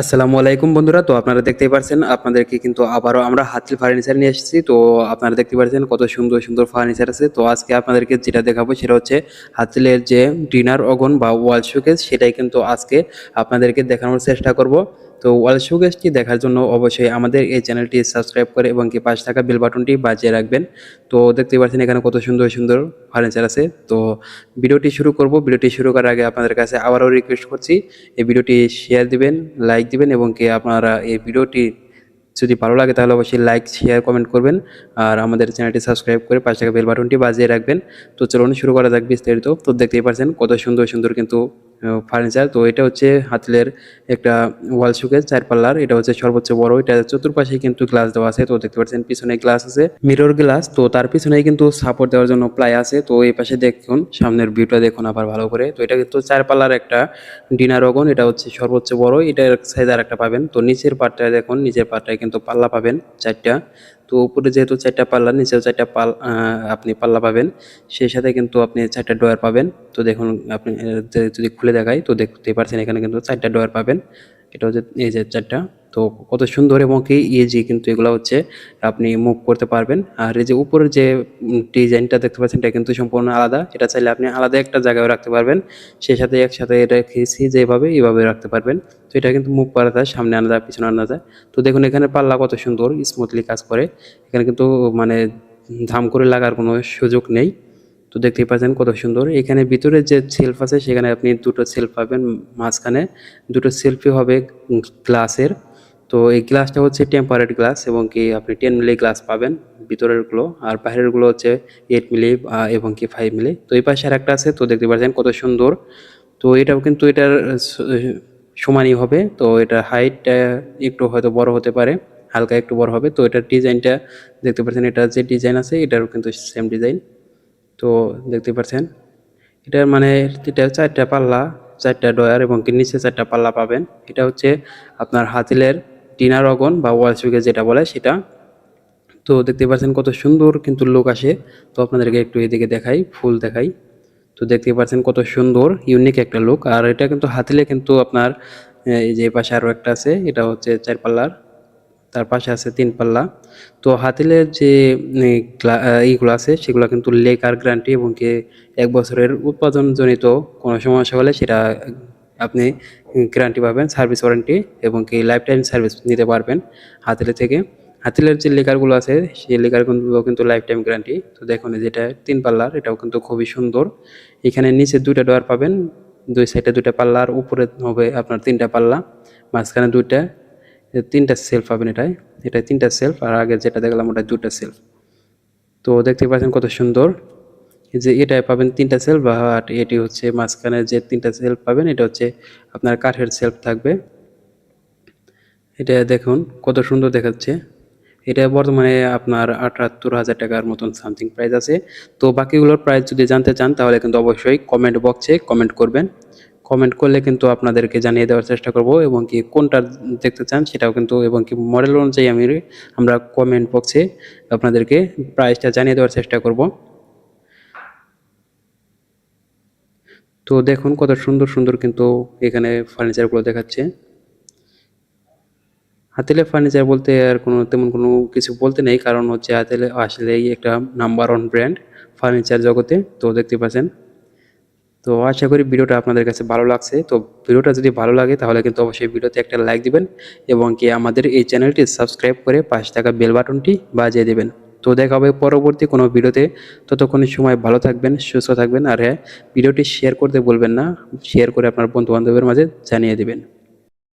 আসসালামু আলাইকুম বন্ধুরা, তো আপনারা দেখতেই পারছেন, আপনাদেরকে কিন্তু আবারও আমরা হাতিল ফার্নিচার নিয়ে এসেছি। তো আপনারা দেখতে পাচ্ছেন কত সুন্দর সুন্দর ফার্নিচার আছে। তো আজকে আপনাদেরকে যেটা দেখাবো সেটা হচ্ছে হাতিলের যে ডিনার অগন বা ওয়াল শোকেস, সেটাই কিন্তু আজকে আপনাদেরকে দেখানোর চেষ্টা করব। তো ওয়াল শোকেসটি দেখার জন্য অবশ্যই আমাদের এই চ্যানেলটি সাবস্ক্রাইব করে এবং কি পাশে থাকা বেল বাটনটি বাজিয়ে রাখবেন। তো দেখতেই পাচ্ছেন এখানে কত সুন্দর সুন্দর ফার্নিচার আছে। তো ভিডিওটি শুরু করব। ভিডিওটি শুরু করার আগে আপনাদের কাছে আবারও রিকোয়েস্ট করছি, এই ভিডিওটি শেয়ার দিবেন লাইক দিবেন এবং কি আপনারা এই ভিডিওটি যদি ভালো লাগে তাহলে অবশ্যই লাইক শেয়ার কমেন্ট করবেন। আর আমাদের চ্যানেলটি সাবস্ক্রাইব করে পাশে থাকা বেল বাটনটি বাজিয়ে রাখবেন। তো চলুন শুরু করা যাক বিস্তারিত। তো দেখতেই পাচ্ছেন কত সুন্দর সুন্দর কিন্তু ফার্নিচার তো এটা হচ্ছে হাতিলের একটা ওয়াল শোকেস চার পাল্লার এটা হচ্ছে সর্বোচ্চ বড়, এটা চতুর্পাশে কিন্তু গ্লাস দেওয়া আছে, তো দেখতে পাচ্ছেন পিছনে গ্লাস আছে। মিরর গ্লাস তো তার পিছনে কিন্তু সাপোর্ট দেওয়ার জন্য প্লাই আছে, তো এই পাশে দেখুন, সামনের ভিউটা দেখুন আবার ভালো করে। তো এটা কিন্তু চার পাল্লার একটা ডিনার ওগন এটা হচ্ছে সর্বোচ্চ বড়, এটার সাইজ আর একটা পাবেন। তো নিচের পাটটায় দেখুন, নিচের পাটটায় কিন্তু পাল্লা পাবেন চারটা। তো উপরে যেহেতু চারটা পাল্লা, নিচেও চারটা পাল আপনি পাল্লা পাবেন, সেই সাথে কিন্তু আপনি চারটা ডয়ার পাবেন। তো দেখুন, আপনি যদি খুলে দেখাই, তো দেখতে পারছেন এখানে কিন্তু চারটা ডয়ার পাবেন। এটা হচ্ছে এই যে চারটা। তো কত সুন্দর এবং কি ইজি কিন্তু এগুলো হচ্ছে আপনি মুভ করতে পারবেন। আর এই যে উপরের যে ডিজাইনটা দেখতে পাচ্ছেন এটা কিন্তু সম্পূর্ণ আলাদা। এটা চাইলে আপনি আলাদা একটা জায়গায় রাখতে পারবেন। সেই সাথে একসাথে রেখেছি যেভাবে এইভাবে রাখতে পারবেন। তো এটা কিন্তু মুখ করা যায়, সামনে আনা যায়, পিছনে আনা যায়। তো দেখুন এখানে পাল্লা কত সুন্দর স্মুথলি কাজ করে। এখানে কিন্তু মানে ধাম করে লাগার কোনো সুযোগ নেই। তো দেখতেই পাচ্ছেন কত সুন্দর। এখানে ভিতরে যে সেলফ আছে, সেখানে আপনি দুটো সেলফ পাবেন। মাঝখানে দুটো সেলফি হবে গ্লাসের তো এই গ্লাসটা হচ্ছে টেম্পারেট গ্লাস এবং কি আপনি টেন মিলি গ্লাস পাবেন, ভিতরেরগুলো আর বাইরেরগুলো হচ্ছে এইট মিলি এবং কি ফাইভ মিলি। তো এই পাশে আর একটা আছে, তো দেখতে পাচ্ছেন কত সুন্দর। তো এটাও কিন্তু এটার সমানই হবে, তো এটা হাইটটা একটু হয়তো বড় হতে পারে, হালকা একটু বড় হবে। তো এটার ডিজাইনটা দেখতে পাচ্ছেন, এটা যে ডিজাইন আছে, এটারও কিন্তু সেম ডিজাইন তো দেখতে পাচ্ছেন, এটার মানে এটা চারটা পাল্লা, চারটা ডয়ার এবং কি নিচে চারটা পাল্লা পাবেন। এটা হচ্ছে আপনার হাতিলের ডিনার অগন বা ওয়াল সুইকে যেটা বলে সেটা। তো দেখতে পাচ্ছেন কত সুন্দর কিন্তু লোক আসে। তো আপনাদেরকে একটু এদিকে দেখাই, ফুল দেখাই। তো দেখতে পাচ্ছেন কত সুন্দর ইউনিক একটা লুক আর এটা কিন্তু হাতিলে কিন্তু আপনার এই যে পাশে আরও একটা আছে, এটা হচ্ছে চার পাল্লার তার পাশে আছে তিন পাল্লা। তো হাতিলের যে ইগুলো আছে, সেগুলো কিন্তু লেকার গ্যারান্টি এবং কি এক বছরের উৎপাদনজনিত কোনো সমস্যা হলে সেটা আপনি গ্যারান্টি পাবেন সার্ভিস ওয়ারেন্টি এবং কি লাইফ টাইম সার্ভিস নিতে পারবেন হাতিলের থেকে। হাতিলের যে লেকারগুলো আছে, সেই লেকারগুলো কিন্তু লাইফ টাইম গ্যারান্টি তো দেখুন যেটা তিন পাল্লার, এটাও কিন্তু খুবই সুন্দর। এখানে নিচে দুইটা ডোয়ার পাবেন, দুই সাইডে দুইটা পাল্লা আর উপরে হবে আপনার তিনটা পাল্লা, মাঝখানে দুইটা তিনটা সেলফ পাবেন এটাই এটা তিনটা সেলফ আর আগে যেটা দেখলাম ওটা দুটা সেলফ তো দেখতে পাচ্ছেন কত সুন্দর। যে এটাই পাবেন তিনটা সেলফ আর এটি হচ্ছে মাঝখানে যে তিনটা সেলফ পাবেন, এটা হচ্ছে আপনার কাঠের সেলফ থাকবে। এটা দেখুন, কত সুন্দর দেখাচ্ছে। এটা বর্তমানে আপনার আটাত্তর হাজার টাকার মতন সামথিং প্রাইস আছে। তো বাকিগুলোর প্রাইস যদি জানতে চান, তাহলে কিন্তু অবশ্যই কমেন্ট বক্সে কমেন্ট করবেন। কমেন্ট করলে কিন্তু আপনাদেরকে জানিয়ে দেওয়ার চেষ্টা করব, এবং কি কোনটা দেখতে চান সেটাও কিন্তু, এবং কি মডেল অনুযায়ী আমি আমরা কমেন্ট বক্সে আপনাদেরকে প্রাইসটা জানিয়ে দেওয়ার চেষ্টা করব। তো দেখুন কত সুন্দর সুন্দর কিন্তু এখানে ফার্নিচারগুলো দেখাচ্ছে। হাতেলে ফার্নিচার বলতে আর কোনো, তেমন কোনো কিছু বলতে নেই, কারণ হচ্ছে হাতেলে আসলেই একটা নাম্বার ওয়ান ব্র্যান্ড ফার্নিচার জগতে, তো দেখতে পাচ্ছেন। তো আশা করি ভিডিওটা আপনাদের কাছে ভালো লাগছে। তো ভিডিওটা যদি ভালো লাগে, তাহলে কিন্তু অবশ্যই ভিডিওতে একটা লাইক দিবেন এবং কি আমাদের এই চ্যানেলটি সাবস্ক্রাইব করে পাশে থাকা বেল বাটনটি বাজিয়ে দেবেন। তো দেখা হবে পরবর্তী কোনো ভিডিওতে। ততক্ষণ সময় ভালো থাকবেন, সুস্থ থাকবেন, আর হ্যাঁ ভিডিওটি শেয়ার করতে বলবেন না। শেয়ার করে আপনার বন্ধুবান্ধবের মাঝে জানিয়ে দেবেন।